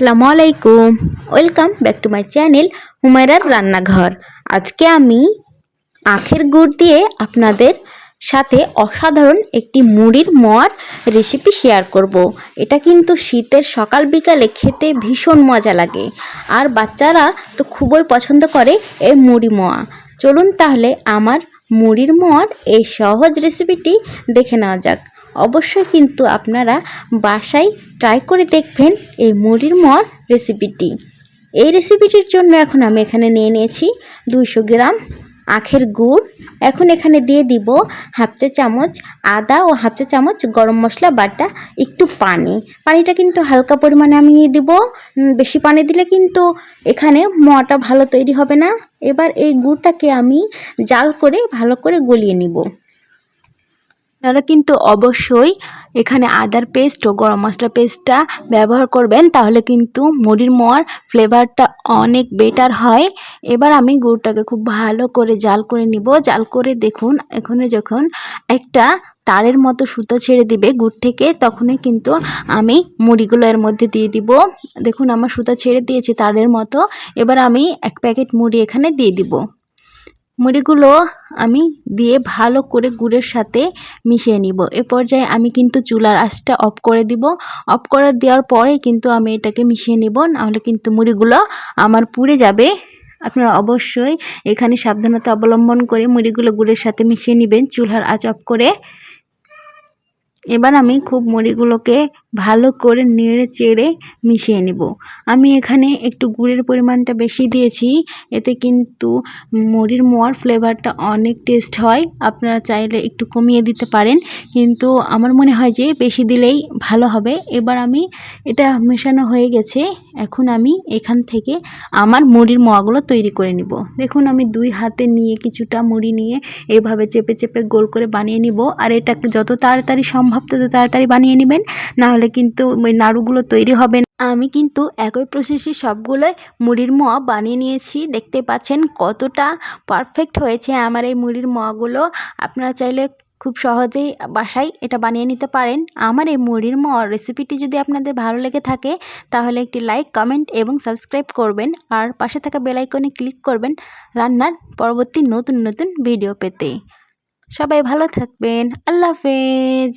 আসসালামু আলাইকুম। Welcome back to my channel হুমায়রার রান্নাঘর। আজকে আমি আখের গুড় দিয়ে আপনাদের সাথে অসাধারণ একটি মুড়ির মোয়ার রেসিপি শেয়ার করব। এটা কিন্তু শীতের সকাল বিকালে খেতে ভীষণ মজা লাগে। আর বাচ্চারা তো খুবই পছন্দ করে এই মুড়ি মোয়া। চলুন তাহলে আমার মুড়ির মোয়ার এই সহজ রেসিপিটি দেখে নেওয়া যাক। অবশ্যই কিন্তু আপনারা বাসায় ট্রাই করে দেখবেন এই মুড়ির মর রেসিপিটি এই রেসিপিটির জন্য এখন আমি এখানে নিয়ে নিয়েছি দুইশো গ্রাম আখের গুড়। এখন এখানে দিয়ে দিব হাফ চা চামচ আদা ও হাফ চা চামচ গরম মশলা বাটা, একটু পানি। পানিটা কিন্তু হালকা পরিমাণে আমি দিব। বেশি পানি দিলে কিন্তু এখানে মোয়াটা ভালো তৈরি হবে না। এবার এই গুড়টাকে আমি জাল করে ভালো করে গলিয়ে নিব। আপনারা কিন্তু অবশ্যই এখানে আদার পেস্ট ও গরম মশলা পেস্টটা ব্যবহার করবেন, তাহলে কিন্তু মুড়ির মোয়ার ফ্লেভারটা অনেক বেটার হয়। এবার আমি গুড়টাকে খুব ভালো করে জাল করে নিব। জাল করে দেখুন, এখানে যখন একটা তারের মতো সুতো ছেড়ে দিবে গুড় থেকে তখনই কিন্তু আমি মুড়িগুলো এর মধ্যে দিয়ে দিব। দেখুন, আমার সুতো ছেড়ে দিয়েছে তারের মতো। এবার আমি এক প্যাকেট মুড়ি এখানে দিয়ে দিব। মুড়িগুলো আমি দিয়ে ভালো করে গুড়ের সাথে মিশিয়ে নিব। এ পর্যায়ে আমি কিন্তু চুলার আঁচটা অফ করে দিব। অফ করে দেওয়ার পরে কিন্তু আমি এটাকে মিশিয়ে নিব, নাহলে কিন্তু মুড়িগুলো আমার পুড়ে যাবে। আপনারা অবশ্যই এখানে সাবধানতা অবলম্বন করে মুড়িগুলো গুড়ের সাথে মিশিয়ে নেবেন, চুলার আঁচ অফ করে। এবার আমি খুব মুড়িগুলোকে ভালো করে নেড়ে চেড়ে মিশিয়ে নেব। আমি এখানে একটু গুড়ের পরিমাণটা বেশি দিয়েছি, এতে কিন্তু মুড়ির মোয়ার ফ্লেভারটা অনেক টেস্ট হয়। আপনারা চাইলে একটু কমিয়ে দিতে পারেন, কিন্তু আমার মনে হয় যে বেশি দিলেই ভালো হবে। এবার আমি এটা মেশানো হয়ে গেছে, এখন আমি এখান থেকে আমার মুড়ির মোয়াগুলো তৈরি করে নিব। দেখুন, আমি দুই হাতে নিয়ে কিছুটা মুড়ি নিয়ে এভাবে চেপে চেপে গোল করে বানিয়ে নিব, আর এটা যত তাড়াতাড়ি সম্ভব তত তাড়াতাড়ি বানিয়ে নেবেন, না হলে কিন্তু ওই নাড়ুগুলো তৈরি হবে না। আমি কিন্তু একই প্রসেসে সবগুলোই মুড়ির মোয়া বানিয়ে নিয়েছি। দেখতে পাচ্ছেন কতটা পারফেক্ট হয়েছে আমার এই মুড়ির মোয়াগুলো। আপনারা চাইলে খুব সহজেই বাসায় এটা বানিয়ে নিতে পারেন। আমার এই মুড়ির মোয়া রেসিপিটি যদি আপনাদের ভালো লেগে থাকে, তাহলে একটি লাইক কমেন্ট এবং সাবস্ক্রাইব করবেন। আর পাশে থাকা বেলাইকনে ক্লিক করবেন রান্নার পরবর্তী নতুন নতুন ভিডিও পেতে। সবাই ভালো থাকবেন। আল্লাহ হাফেজ।